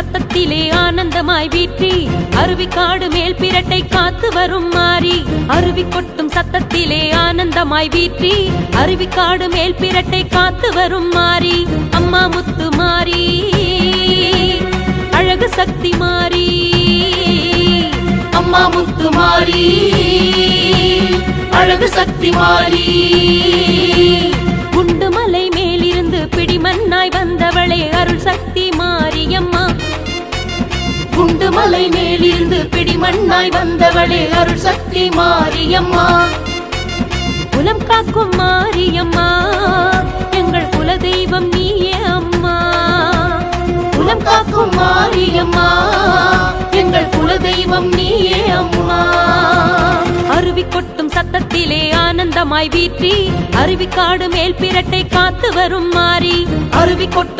சத்தத்திலே ஆனந்தமாய் வீற்றி அருவி காடு மேல் பிரட்டை காத்து வரும் மாறி அருவி கொட்டும் சத்தத்திலே ஆனந்தமாய் வீற்றி அருவி காடு மேல் பிரட்டை காத்து வரும் மாறி அம்மா முத்து மாறி அழகு சக்தி மாறி அம்மா முத்து மாறி அழகு சக்தி மாறி. குண்டு மலை மேலிருந்து பிடிமண்ணாய் வந்தவளே அருள் சக்தி மாரியம்மா குண்டு மலை மேலிருந்து பிடிமண்ணாய் வந்தவளே அருள் சக்தி மாரியம்மா. குலம் காக்கும் மாரியம்மா எங்கள் குல தெய்வம் நீயே அம்மா. குலம் காக்கும் மாரியம்மா எங்கள் குல தெய்வம் நீயே அம்மா. அருவி கொட்டும் சத்தத்திலே ஆனந்தமாய் வீற்றி அருவி காடு மேல் பிரட்டை காத்து வரும் மாறி. அருவி கொட்டும்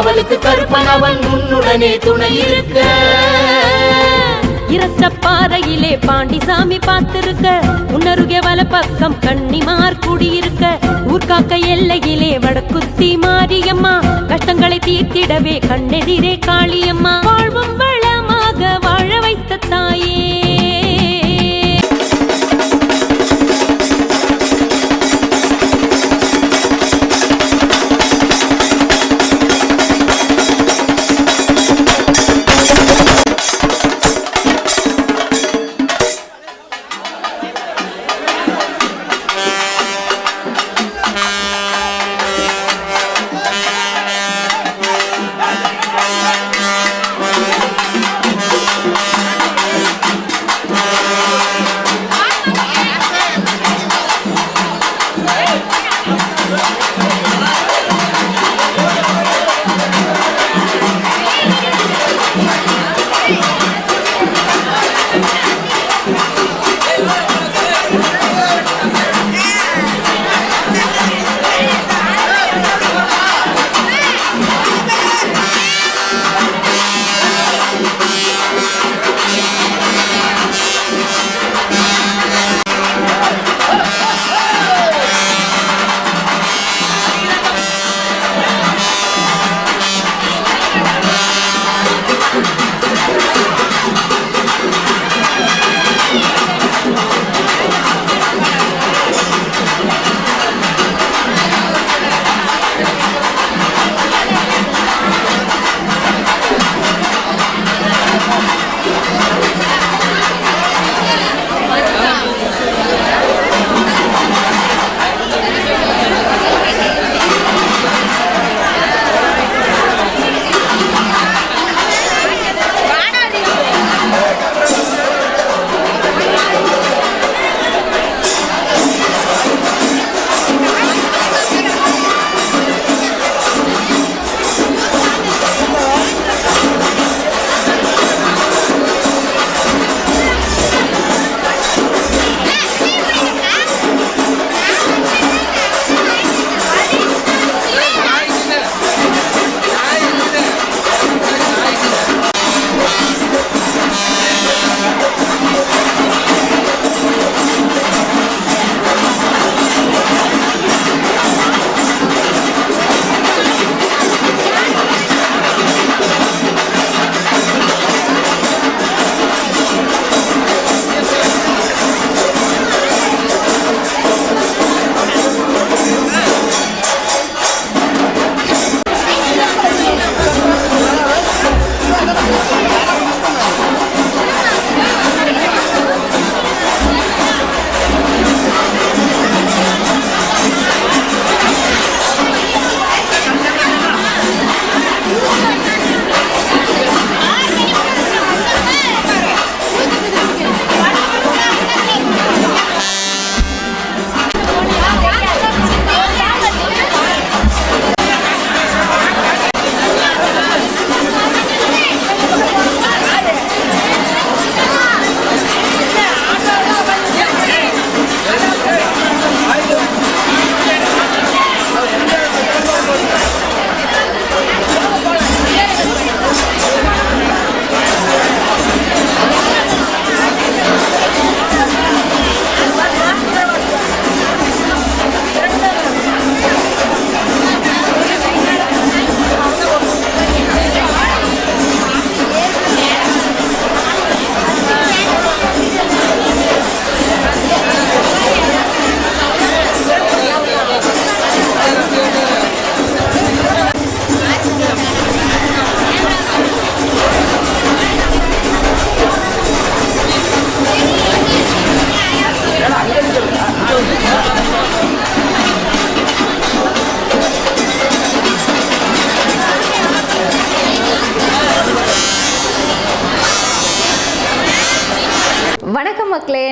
அவளுக்கு கருப்பன் அவன் உன்னுடனே துணை இருக்க. இரத்த பாறையிலே பாண்டிசாமி பார்த்திருக்க. உன்னருகே வல பக்கம் கண்ணிமார் குடியிருக்க. ஊர்காக்க எல்லையிலே வடக்குத்தி மாரியம்மா. கஷ்டங்களை தீர்த்திடவே கண்ணெதிரே காளியம்மா. வாழ்வும் வளமாக வாழ வைத்த தாயே.